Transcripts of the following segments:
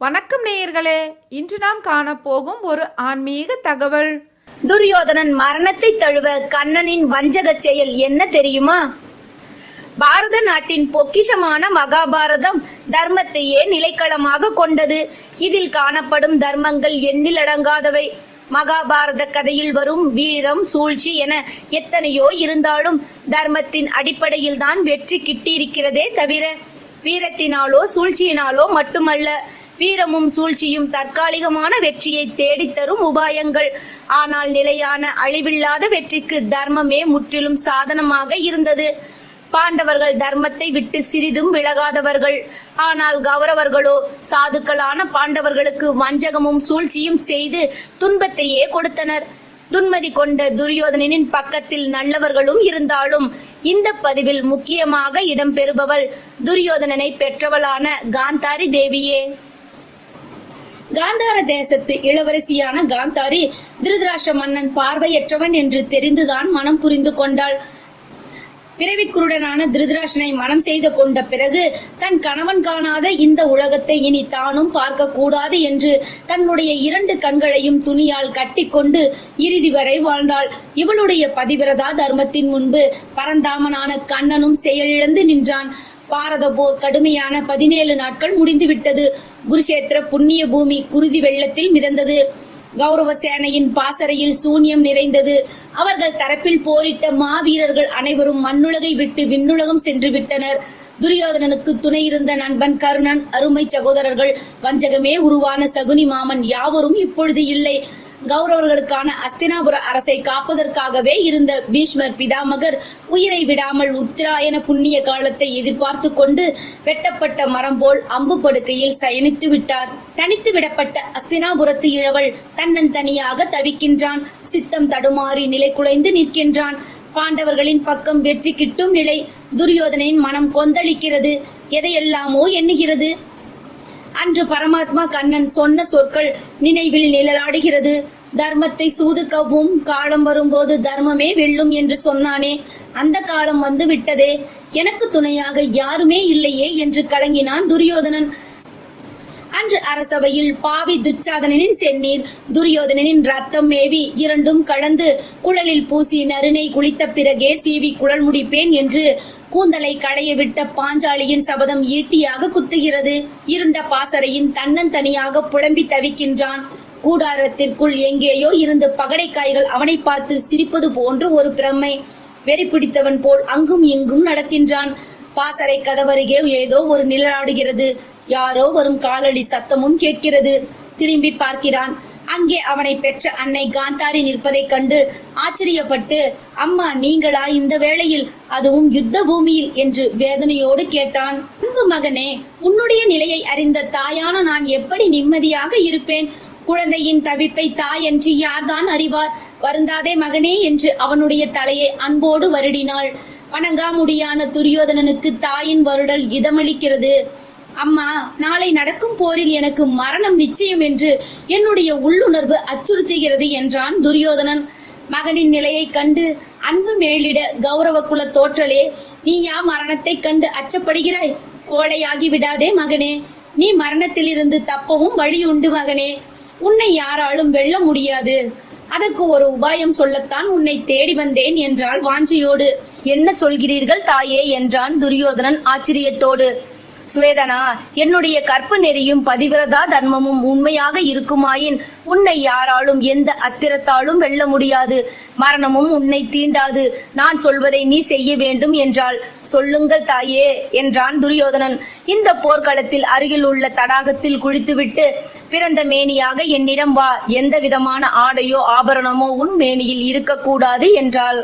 வணக்கம் நேயர்களே. இன்று நாம் காணப்போகும் ஒரு ஆன்மீக தகவல். துரியோதனன் மரணத்தை தழுவ கண்ணனின் வஞ்சகச் செயல் என்ன தெரியுமா? பாரத நாட்டின் பொக்கிஷமான மகாபாரதம் தர்மத்தையே நிலைக்களமாக கொண்டது. இதில் காணப்படும் தர்மங்கள் எண்ணிலடங்காதவை மகாபாரத கதையில் வரும் வீரம் சூழ்ச்சி என எத்தனையோ இருந்தாலும் தர்மத்தின் அடிப்படையில் தான் வெற்றி கிட்டியிருக்கிறதே தவிர வீரத்தினாலோ சூழ்ச்சியினாலோ மட்டுமல்ல வீரமும் சூழ்ச்சியும் தற்காலிகமான வெற்றியை தேடித்தரும் உபாயங்கள். ஆனால் நிலையான அழிவில்லாத வெற்றிக்கு தர்மமே முற்றிலும் சாதனமாக இருந்தது. பாண்டவர்கள் தர்மத்தை விட்டு சிறிதும் விலகாதவர்கள். ஆனால் கௌரவர்களோ சாதுக்களான பாண்டவர்களுக்கு வஞ்சகமும் சூழ்ச்சியும் செய்து துன்பத்தையே கொடுத்தனர். துன்மதி கொண்ட துரியோதனனின் பக்கத்தில் நல்லவர்களும் இருந்தாலும் இந்த பதிவில் முக்கியமாக இடம்பெறுபவள் துரியோதனனை பெற்றவளான காந்தாரி தேவியே. காந்தார தேசத்து இளவரசியான காந்தாரி திருதராஷ்டிர மன்னன் பார்வையற்றவன் என்று தெரிந்துதான் மனம் புரிந்து கொண்டாள். பிறவிக்குருடனான திருதராஷனை மனம் செய்து கொண்ட பிறகு தன் கணவன் காணாத இந்த உலகத்தை இனி தானும் பார்க்க கூடாது என்று தன்னுடைய இரண்டு கண்களையும் துணியால் கட்டிக்கொண்டு இறுதி வரை வாழ்ந்தாள். இவளுடைய பதிவிரதா தர்மத்தின் முன்பு பரந்தாமனான கண்ணனும் செயலிழந்து நின்றான். பாரத போர் கடுமையான பதினேழு நாட்கள் முடிந்துவிட்டது. குருஷேத்திர புண்ணிய பூமி குருதி வெள்ளத்தில் மிதந்தது. கௌரவ சேனையின் பாசறையில் சூன்யம் நிறைந்தது. அவர்கள் தரப்பில் போரிட்ட மாவீரர்கள் அனைவரும் மண்ணுலகை விட்டு விண்ணுலகம் சென்று விட்டனர். துரியோதனனுக்கு துணை இருந்த நண்பன் கருணன் அருமை சகோதரர்கள் வஞ்சகமே உருவான சகுனி மாமன் யாவரும் இப்பொழுது இல்லை. கௌரவர்களுக்கான அஸ்தினாபுர அரசை காப்பதற்காகவே இருந்த பீஷ்மர் பிதாமகர் உயிரை விடாமல் உத்தராயண புண்ணிய காலத்தை எதிர்பார்த்து கொண்டு வெட்டப்பட்ட மரம் போல் அம்பு படுக்கையில் சயனித்து விட்டார். தனித்து விடப்பட்ட அஸ்தினாபுரத்து இழவள் தன்னந்தனியாக தவிக்கின்றான். சித்தம் தடுமாறி நிலை குலைந்து நிற்கின்றான். பாண்டவர்களின் பக்கம் வெற்றி கிட்டும் நிலை. துரியோதனின் மனம் கொந்தளிக்கிறது. எதையெல்லாமோ எண்ணுகிறது. அன்று பரமாத்மா கண்ணன் சொன்ன சொற்கள் நினைவில் நிழலாடுகிறது. தர்மத்தை சூதுக்கவும் காலம் வரும்போது தர்மமே வெல்லும் என்று சொன்னானே. அந்த காலம் வந்து விட்டதே. எனக்கு துணையாக யாருமே இல்லையே என்று கலங்கினான் துரியோதனன். அன்று அரசவையில் பாவி துச்சாதனனின் செந்நீர் துரியோதனனின் ரத்தம் மேவி இரண்டும் கலந்து குழலில் பூசி நறுனை குளித்த பிறகே சீவி குழல் முடிப்பேன் என்று கூந்தலை களைய விட்ட பாஞ்சாலியின் சபதம் ஈட்டியாக குத்துகிறது. இருண்ட பாசறையின் தன்னந்தனியாக புலம்பி தவிக்கின்றான். கூடாரத்திற்குள் எங்கேயோ இருந்து பகடைக்காய்கள் அவனை பார்த்து சிரிப்பது போன்று ஒரு பிரமை வெறி பிடித்தவன் போல் அங்கும் இங்கும் நடக்கின்றான். பாசறை கதவருகே ஏதோ ஒரு நிழலாடுகிறது. யாரோ வரும் காலடி சத்தமும் கேட்கிறது. திரும்பி பார்க்கிறான். அங்கே அவனை பெற்ற அன்னை காந்தாரி நிற்பதைக் கண்டு ஆச்சரியப்பட்டு அம்மா நீங்களா இந்த வேளையில் அதுவும் யுத்த பூமியில்? என்று வேதனையோடு கேட்டான். அன்பு மகனே உன்னுடைய நிலையை அறிந்த தாயான நான் எப்படி நிம்மதியாக இருப்பேன்? குழந்தையின் தவிப்பை தாய் என்று யார்தான் அறிவார்? வருந்தாதே மகனே என்று அவனுடைய தலையை அன்போடு வருடினாள். வணங்காமுடியான துரியோதனனுக்கு தாயின் வருடல் இதமளிக்கிறது. அம்மா நாளை நடக்கும் போரில் எனக்கு மரணம் நிச்சயம் என்று என்னுடைய உள்ளுணர்வு அச்சுறுத்துகிறது என்றான் துரியோதனன். மகனின் நிலையைக் கண்டு அன்பு மேலிட கௌரவ குல தோற்றலே நீ யா மரணத்தைக் கண்டு அச்சப்படுகிறாய்? கோழையாகி விடாதே மகனே. நீ மரணத்திலிருந்து தப்பவும் வழி உண்டு மகனே. உன்னை யாராலும் வெல்ல முடியாது. அதற்கு ஒரு உபாயம் சொல்லத்தான் உன்னை தேடி வந்தேன் என்றாள் வாஞ்சையோடு. என்ன சொல்கிறீர்கள் தாயே? என்றான் துரியோதனன் ஆச்சரியத்தோடு. சுவேதனா என்னுடைய கற்பு நெறியும் பதிவிரதா தர்மமும் உண்மையாக இருக்குமாயின் உன்னை யாராலும் எந்த அஸ்திரத்தாலும் வெல்ல முடியாது. மரணமும் உன்னை தீண்டாது. நான் சொல்வதை நீ செய்ய வேண்டும் என்றாள். சொல்லுங்கள் தாயே என்றான் துரியோதனன். இந்த போர்க்களத்தில் அருகில் உள்ள தடாகத்தில் குளித்துவிட்டு பிறந்த மேனியாக என்னிடம் வா. எந்த விதமான ஆடையோ ஆபரணமோ உன் மேனியில் இருக்கக்கூடாது என்றாள்.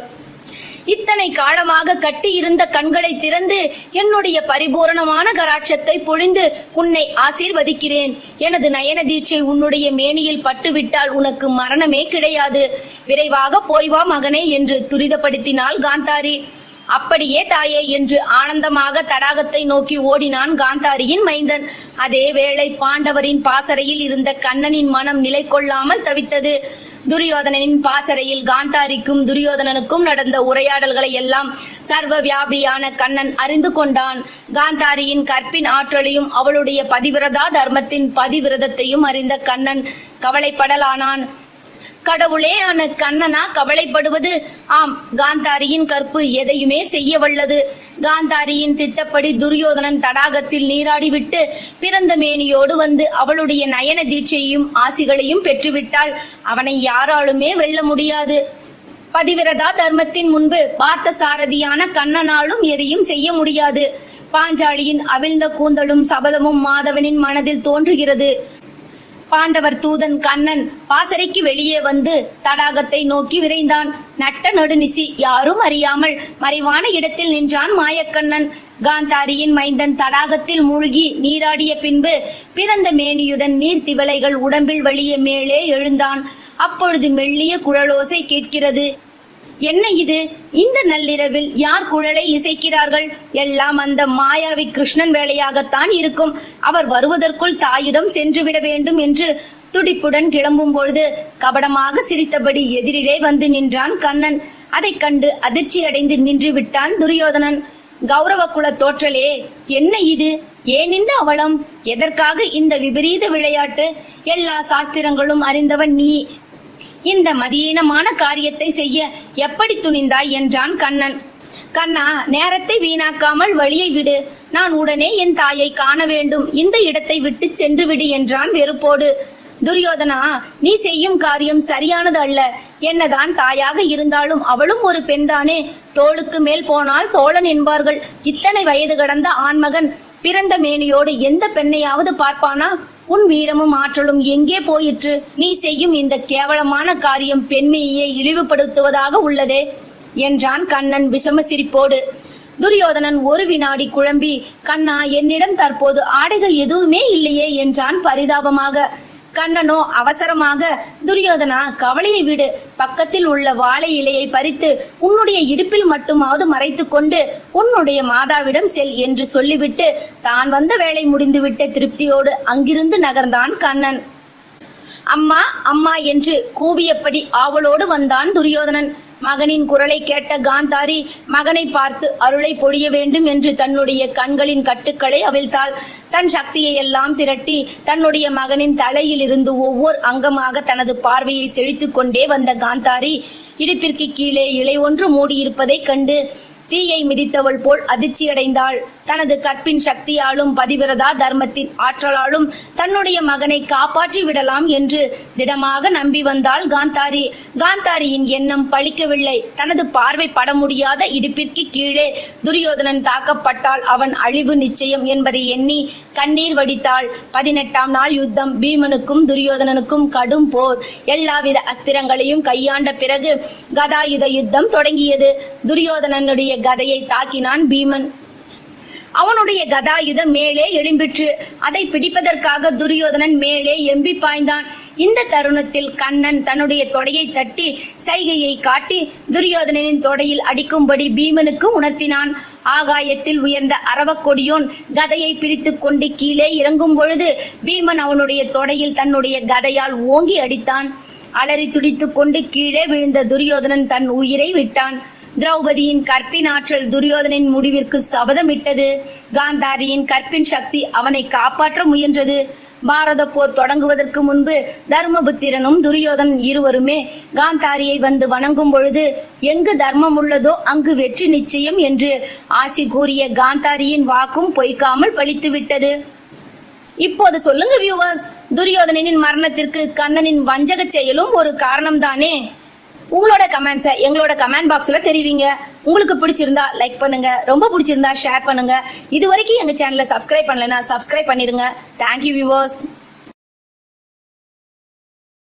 இத்தனை காலமாக கட்டியிருந்த கண்களை திறந்து என்னுடைய பரிபூரணமான கராட்சத்தை பொழிந்து உன்னை ஆசீர்வதிக்கிறேன். எனது நயன தீட்சை உன்னுடைய மேனியில் பட்டுவிட்டால் உனக்கு மரணமே கிடையாது. விரைவாக போய் வா மகனே என்று துரிதப்படுத்தினாள் காந்தாரி. அப்படியே தாயே என்று ஆனந்தமாக தடாகத்தை நோக்கி ஓடினான் காந்தாரியின் மைந்தன். அதே வேளை பாண்டவரின் பாசறையில் இருந்த கண்ணனின் மனம் நிலை கொள்ளாமல் தவித்தது. துரியோதனனின் பாசறையில் காந்தாரிக்கும் துரியோதனனுக்கும் நடந்த உரையாடல்களை எல்லாம் சர்வ வியாபியான கண்ணன் அறிந்து கொண்டான். காந்தாரியின் கற்பின் ஆற்றலையும் அவளுடைய பதிவிரதா தர்மத்தின் பதிவிரதத்தையும் அறிந்த கண்ணன் கவலைப்படலானான். கடவுளே ஆன கண்ணனா கவலைப்படுவது. ஆம் காந்தாரியின் கற்பு எதையுமே செய்ய வல்லது காந்தாரியின் திட்டப்படி துரியோதனன் தடாகத்தில் நீராடிவிட்டு பிறந்த மேனியோடு வந்து அவளுடைய நயன தீட்சையையும் ஆசிகளையும் பெற்றுவிட்டால் அவனை யாராலுமே வெல்ல முடியாது. பதிவிரதா தர்மத்தின் முன்பு பார்த்த சாரதியான கண்ணனாலும் எதையும் செய்ய முடியாது. பாஞ்சாலியின் அவிழ்ந்த கூந்தலும் சபதமும் மாதவனின் மனதில் தோன்றுகிறது. பாண்டவர் தூதன் கண்ணன் பாசறைக்கு வெளியே வந்து தடாகத்தை நோக்கி விரைந்தான். நட்ட நடுநிசி யாரும் அறியாமல் மறைவான இடத்தில் நின்றான் மாயக்கண்ணன். காந்தாரியின் மைந்தன் தடாகத்தில் மூழ்கி நீராடிய பின்பு பிறந்த மேனியுடன் நீர் திவலைகள் உடம்பில் வழிய மேலே எழுந்தான். அப்பொழுது மெல்லிய குழலோசை கேட்கிறது. என்ன இது? இந்த நள்ளிரவில் யார் குழலை இசைக்கிறார்கள்? எல்லாம் அந்த மாயாவி கிருஷ்ணன் வேலையாகத்தான் இருக்கும். அவர் வருவதற்குள் தாயிடம் சென்று விட வேண்டும் என்று துடிப்புடன் கிளம்பும் பொழுது கபடமாக சிரித்தபடி எதிரிலே வந்து நின்றான் கண்ணன். அதைக் கண்டு அதிர்ச்சி அடைந்து நின்று விட்டான் துரியோதனன். கௌரவ குல தோற்றலே என்ன இது? ஏன் இந்த அவலம்? எதற்காக இந்த விபரீத விளையாட்டு? எல்லா சாஸ்திரங்களும் அறிந்தவன் நீ. இந்த மதியீனமான காரியத்தை செய்ய எப்படி துணிந்தாய் என்றான் கண்ணன். கண்ணா நேரத்தை வீணாக்காமல் வழியை விடு. நான் உடனே என் தாயை காண வேண்டும். இந்த இடத்தை விட்டு சென்று விடு என்றான் வெறுப்போடு. துரியோதனா நீ செய்யும் காரியம் சரியானது அல்ல. என்னதான் தாயாக இருந்தாலும் அவளும் ஒரு பெண்தானே. தோளுக்கு மேல் போனால் தோழன் என்பார்கள். இத்தனை வயது கடந்த ஆண்மகன். பிறந்த மேனியோடு எந்த பெண்ணையாவது பார்ப்பானா? உன் வீரமும் ஆற்றலும் எங்கே போயிற்று? நீ செய்யும் இந்த கேவலமான காரியம் பெண்மையை இழிவுபடுத்துவதாக உள்ளதே என்றான் கண்ணன் விஷம சிரிப்போடு துரியோதனன் ஒரு வினாடி குழம்பி கண்ணா என்னிடம் தற்போது ஆடைகள் எதுவுமே இல்லையே என்றான் பரிதாபமாக. கண்ணனோ அவசரமாக துரியோதனா கவலையை விடு. பக்கத்தில் உள்ள வாழை இலையை பறித்து உன்னுடைய இடுப்பில் மட்டுமாவது மறைத்து கொண்டு உன்னுடைய மாதாவிடம் செல் என்று சொல்லிவிட்டு தான் வந்த வேலை முடிந்துவிட்ட திருப்தியோடு அங்கிருந்து நகர்ந்தான் கண்ணன். அம்மா அம்மா என்று கூவியபடி ஆவலோடு வந்தான் துரியோதனன். மகனின் குரலை கேட்ட காந்தாரி மகனை பார்த்து அருளை பொழிய வேண்டும் என்று தன்னுடைய கண்களின் கட்டுக்களை அவிழ்த்தாள். தன் சக்தியை எல்லாம் திரட்டி தன்னுடைய மகனின் தலையில் இருந்து ஒவ்வொரு அங்கமாக தனது பார்வையை செழித்து கொண்டே வந்த காந்தாரி இடுப்பிற்கு கீழே இலை ஒன்று மூடியிருப்பதைக் கண்டு தீயை மிதித்தவள் போல் அதிர்ச்சியடைந்தாள். தனது கற்பின் சக்தியாலும் பதிவிரதா தர்மத்தின் ஆற்றலாலும் தன்னுடைய மகனை காப்பாற்றி விடலாம் என்று திடமாக நம்பி வந்தாள் காந்தாரி. காந்தாரியின் எண்ணம் பழிக்கவில்லை. தனது பார்வை பட முடியாத இடுப்பிற்கு கீழே துரியோதனன் தாக்கப்பட்டால் அவன் அழிவு நிச்சயம் என்பதை எண்ணி கண்ணீர் வடித்தாள். பதினெட்டாம் நாள் யுத்தம். பீமனுக்கும் துரியோதனனுக்கும் கடும் போர். எல்லாவித அஸ்திரங்களையும் கையாண்ட பிறகு கதாயுத யுத்தம் தொடங்கியது. துரியோதனனுடைய கதையை தாக்கினான் பீமன். அவனுடைய கதாயுதம் மேலே எழும்பிற்று. அதை பிடிப்பதற்காக துரியோதனன் மேலே எம்பி பாய்ந்தான். இந்த தருணத்தில் கண்ணன் தன்னுடைய தொடையை தட்டி சைகையை காட்டி துரியோதனனின் தொடையில் அடிக்கும்படி பீமனுக்கு உணர்த்தினான். ஆகாயத்தில் உயர்ந்த அரவக்கொடியோன் கதையை பிரித்து கொண்டு கீழே இறங்கும் பொழுது பீமன் அவனுடைய தொடையில் தன்னுடைய கதையால் ஓங்கி அடித்தான். அலறி துடித்துக் கொண்டு கீழே விழுந்த துரியோதனன் தன் உயிரை விட்டான். திரௌபதியின் கற்பின் ஆற்றல் துரியோதனின் முடிவிற்கு சபதமிட்டது. காந்தாரியின் கற்பின் சக்தி அவனை காப்பாற்ற முயன்றது. பாரத போர் தொடங்குவதற்கு முன்பு தர்மபுத்திரனும் துரியோதன் இருவருமே காந்தாரியை வந்து வணங்கும் பொழுது எங்கு தர்மம் உள்ளதோ அங்கு வெற்றி நிச்சயம் என்று ஆசி கூறிய காந்தாரியின் வாக்கும் பொய்க்காமல் பலித்து விட்டது இப்போது சொல்லுங்க வியூவர்ஸ் துரியோதனனின் மரணத்திற்கு கண்ணனின் வஞ்சக செயலும் ஒரு காரணம் தானே உங்களோட கமெண்ட்ஸை எங்களோட கமெண்ட் பாக்ஸில் தெரிவிங்க. உங்களுக்கு பிடிச்சிருந்தா லைக் பண்ணுங்க. ரொம்ப பிடிச்சிருந்தா ஷேர் பண்ணுங்க. இது வரைக்கும் எங்கள் சேனலை சப்ஸ்கிரைப் பண்ணலைன்னா சப்ஸ்கிரைப் பண்ணிடுங்க. Thank you viewers